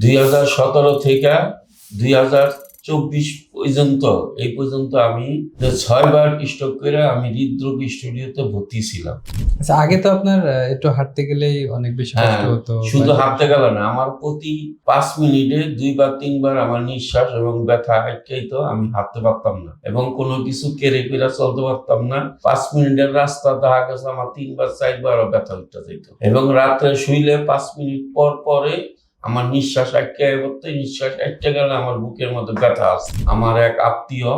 দুই হাজার সতেরো থেকে দুই হাজার চব্বিশ পর্যন্ত এই পর্যন্ত আমি ছয়বার স্টক করে আমি হৃদরোগ স্টুডিওতে ভর্তি ছিলাম। আচ্ছা আগে তো আপনার একটু হাঁটতে গেলেই অনেক বেশি কষ্ট হ্যাঁ, হতো শুধু হাঁটতে গেল না আমার প্রতি পাঁচ মিনিটে দুইবার তিনবার আমার নিঃশ্বাস এবং ব্যথা আটকেই তো আমি হাঁটতে পারতাম না। এবং কোনো কিছু কেড়ে কেড়ে চলতে পারতাম না পাঁচ মিনিটের রাস্তা দেখা গেছে আমার তিনবার চারবারও ব্যথা উঠতে যেত এবং রাত্রে শুইলে পাঁচ মিনিট পর পরে আমার নিঃশ্বাস আটকে করতে নিঃশ্বাস আটকে গেলে আমার বুকের মধ্যে ব্যথা আছে আমার এক আত্মীয়,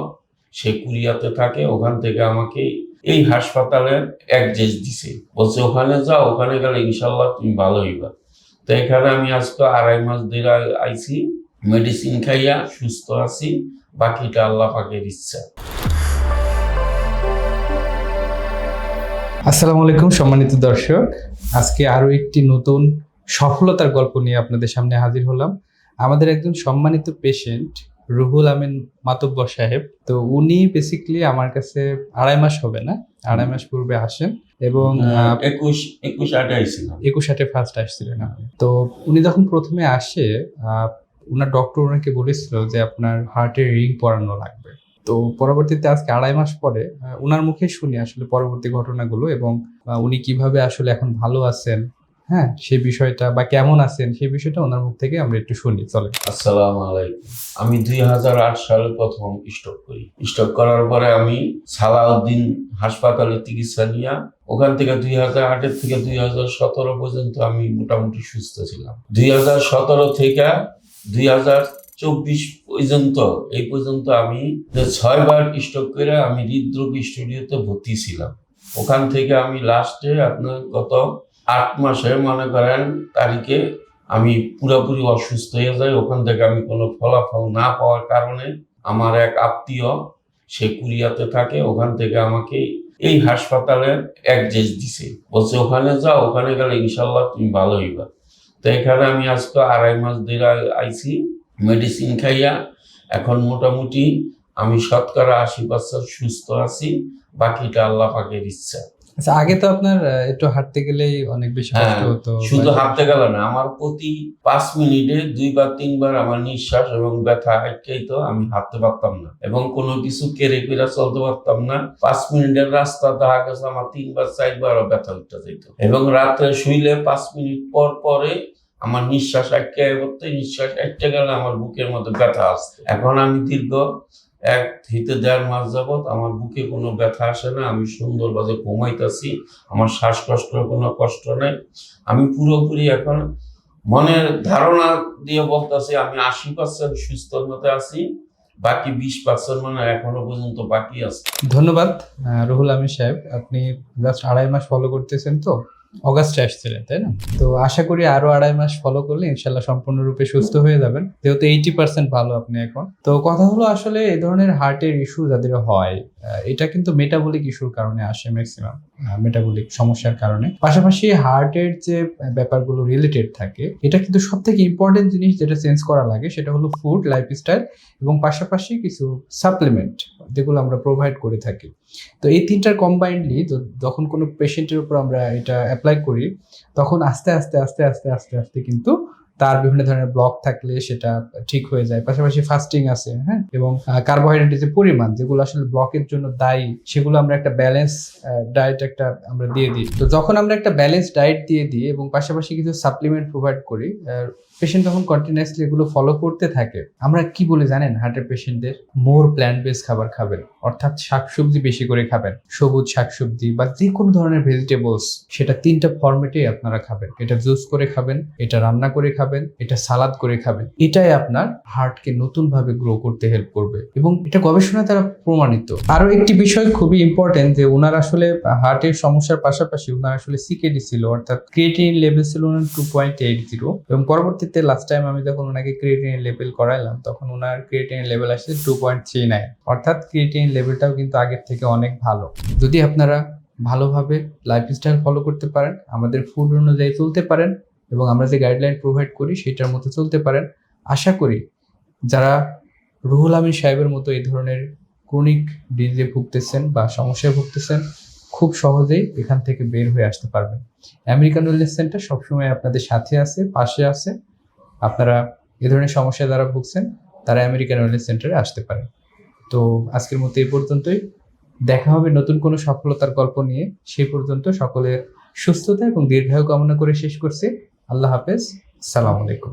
সে কুরিয়াতে থাকে, ওখান থেকে আমাকে এই হাসপাতালে অ্যাড্রেস দিছে। বলছে, ওখানে যাও, ওখানে গেলে ইনশাল্লাহ তুমি ভালো হইবা। তো এখানে আমি আজকে আড়াই মাস ধরে আইছি, মেডিসিন খাইয়া সুস্থ আছি, বাকিটা আল্লাহ পাকের ইচ্ছা। আসসালামু আলাইকুম সম্মানিত দর্শক। আজকে আরও একটি নতুন সফলতার গল্প নিয়ে আপনাদের সামনে হাজির হলাম। আমাদের একজন সম্মানিত পেশেন্ট রুহুল আমিন মাতব্বর সাহেব। তো উনি বেসিক্যালি আমার কাছে আড়াই মাস হবে না আড়াই মাস পূর্বে আসেন এবং একুশ একুশ আটে একুশ আটে ফার্স্ট আসছিলেন তো উনি যখন প্রথমে আসে আহ, উনার ডক্টর ওনাকে বলেছিল যে আপনার হার্টের রিং পরানো লাগবে। তো পরবর্তীতে আজকে আড়াই মাস পরে উনার মুখে শুনি আসলে পরবর্তী ঘটনাগুলো এবং উনি কীভাবে আসলে এখন ভালো আছেন হ্যাঁ সেই বিষয়টা বা কেমন আছেন সেই বিষয়টা ওনার মুখ থেকে আমরা একটু শুনি চলে আসসালাম আলাইকুম। আমি দুই হাজার আট সালে প্রথম স্টক করি। স্টক করার পরে আমি সালাউদ্দিন হাসপাতালে চিকিৎসা নিয়ে ওখান থেকে দুই হাজার আটের থেকে দুই হাজার সতেরো পর্যন্ত আমি মোটামুটি সুস্থ ছিলাম। দুই হাজার সতেরো থেকে দুই হাজার চব্বিশ পর্যন্ত, এই পর্যন্ত আমি ছয়বার স্টক করে আমি হৃদরোগ স্টুডিওতে ভর্তি ছিলাম। ওখান থেকে আমি লাস্টে আপনার গত আট মাসে মনে করেন তারিখে আমি পুরোপুরি অসুস্থ হয়ে যাই। ওখান থেকে আমি কোনো ফলাফল না পাওয়ার কারণে আমার এক আত্মীয়, সে কুরিয়াতে থাকে, ওখান থেকে আমাকে এই হাসপাতালে অ্যাড্রেস দিছে। বলছে, ওখানে যাও, ওখানে গেলে ইনশাল্লাহ তুমি ভালো হইবা। তো এখানে আমি আজকে আড়াই মাস ধরে আইছি, মেডিসিন খাইয়া। এখন মোটামুটি আমি শতকরা আশি পার্সেন্ট সুস্থ আছি, বাকিটা আল্লাহ পাকের ইচ্ছা। আচ্ছা আগে তো আপনার একটু হাঁটতে গেলেই অনেক বেশি কষ্ট হ্যাঁ, হতো শুধু হাঁটতে গেল না আমার প্রতি পাঁচ মিনিটে দুইবার তিনবার আমার নিঃশ্বাস এবং ব্যথা আটকেই তো আমি হাঁটতে পারতাম না। এবং কোনো কিছু কেড়ে কেড়ে চলতে পারতাম না। পাঁচ মিনিটের রাস্তা দেখা গেছে আমার তিনবার চারবারও ব্যথা উঠতে যেত এবং রাত্রে শুইলে পাঁচ মিনিট পর পরে আমার নিঃশ্বাস আটকে করতে নিঃশ্বাস আটকে গেলে আমার বুকের মধ্যে ব্যথা আসছে। এখন আমি দীর্ঘ এক থেকে দেড় মাস যাবত আমার বুকে কোনো ব্যথা আসে না, আমি সুন্দরভাবে ঘুমাইতেছি, আমার শ্বাসকষ্টের কোনো কষ্ট নেই। আমি পুরোপুরি এখন মনের ধারণা দিয়ে বলতেছি, আমি আশি পার্সেন্ট সুস্থর মধ্যে আছি, বাকি বিশ পার্সেন্ট মানে এখনও পর্যন্ত বাকি আছে। ধন্যবাদ রুহুল আমির সাহেব, আপনি জাস্ট আড়াই মাস ফলো করতেছেন তো? অগাস্টে আসছিলেন, তাই না? তো আশা করি আরও আড়াই মাস ফলো করলে ইনশাল্লাহ সম্পূর্ণরূপে সুস্থ হয়ে যাবেন। যেহেতু এইটি পার্সেন্ট ভালো আপনি এখন। তো কথা হলো আসলে এই ধরনের হার্টের ইস্যু যাদের হয় এটা কিন্তু মেটাবলিক ইস্যুর কারণে আসে ম্যাক্সিমাম মেটাবলিক সমস্যার কারণে। পাশাপাশি হার্টের যে ব্যাপারগুলো রিলেটেড থাকে, এটা কিন্তু সব থেকে ইম্পর্টেন্ট জিনিস যেটা চেঞ্জ করা লাগে, সেটা হলো ফুড লাইফস্টাইল এবং পাশাপাশি কিছু সাপ্লিমেন্ট যেগুলো আমরা প্রোভাইড করে থাকি। তো এই তিনটার কম্বাইন্ডলি যখন কোনো পেশেন্টের উপর আমরা এটা অ্যাপ্লাই করি, তখন আস্তে আস্তে আস্তে আস্তে আস্তে আস্তে কিন্তু তার বিভিন্ন ধরনের ব্লক থাকলে সেটা ঠিক হয়ে যায়। পাশাপাশি ফাস্টিং আছে হ্যাঁ? এবং কার্বোহাইড্রেটের পরিমাণ যেগুলো আসলে ব্লকের জন্য দায়ী, সেগুলো আমরা একটা ব্যালেন্স ডায়েট একটা আমরা দিয়ে দিই। তো যখন আমরা একটা ব্যালেন্স ডায়েট দিয়ে দিই এবং পাশাপাশি কিছু সাপ্লিমেন্ট প্রোভাইড করি পেশেন্ট তখন কন্টিনিউয়াসলি এগুলো ফলো করতে থাকে। আমরা কি বলে জানেন হার্টের পেশেন্টদের মোর প্ল্যান্ট বেস খাবার খাবেন। অর্থাৎ শাকসবজি বেশি করে খাবেন। সবুজ শাকসবজি বা যে কোনো ধরনের ভেজিটেবলস সেটা তিনটা ফরম্যাটে আপনারা খাবেন। এটা জুস করে খাবেন, এটা রান্না করে খাবেন, এটা সালাদ করে খাবেন। এটাই আপনার হার্টকে নতুন ভাবে গ্রো করতে হেল্প করবে। এবং এটা গবেষণা দ্বারা প্রমাণিত। আরও একটি বিষয় খুবই ইম্পর্টেন্ট যে ওনার আসলে হার্টের সমস্যার পাশাপাশি ওনার আসলে সিকেডি ছিল, অর্থাৎ ক্রিয়েটিন লেভেল ছিল ওনার টু পয়েন্ট এইট জিরো এবং পরবর্তীতে লাস্ট টাইম আমি যখন ওনাকে ক্রিয়েটিন লেভেল করাইলাম, তখন ওনার ক্রিয়েটিন লেভেল আসছে টু পয়েন্ট থ্রি নাইন অর্থাৎ ক্রিয়েটিন লেভেলটাও কিন্তু আগের থেকে অনেক ভালো। যদি আপনারা ভালোভাবে লাইফস্টাইল ফলো করতে পারেন, আমাদের ফুড অনুযায়ী চলতে পারেন এবং আমরা যে গাইডলাইন প্রোভাইড করি সেটার মতো চলতে পারেন। আশা করি যারা রুহুল আমিন সাহেবের মতো এই ধরনের ক্রনিক ডিজিজে ভুগতেছেন বা সমস্যায় ভুগতেছেন, খুব সহজেই এখান থেকে বের হয়ে আসতে পারবেন। আমেরিকান ওয়েলনেস সেন্টার সবসময় আপনাদের সাথে আছে, পাশে আছে। আপনারা এ ধরনের সমস্যায় যারা ভুগছেন, তারা আমেরিকান ওয়েলনেস সেন্টারে আসতে পারেন। তো আজকের মতো এই পর্যন্তই। দেখা হবে নতুন কোনো সফলতার গল্প নিয়ে। সেই পর্যন্ত সকলের সুস্থতা এবং দীর্ঘায়ু কামনা করে শেষ করছি। আল্লাহ হাফেজ। সালাম আলাইকুম।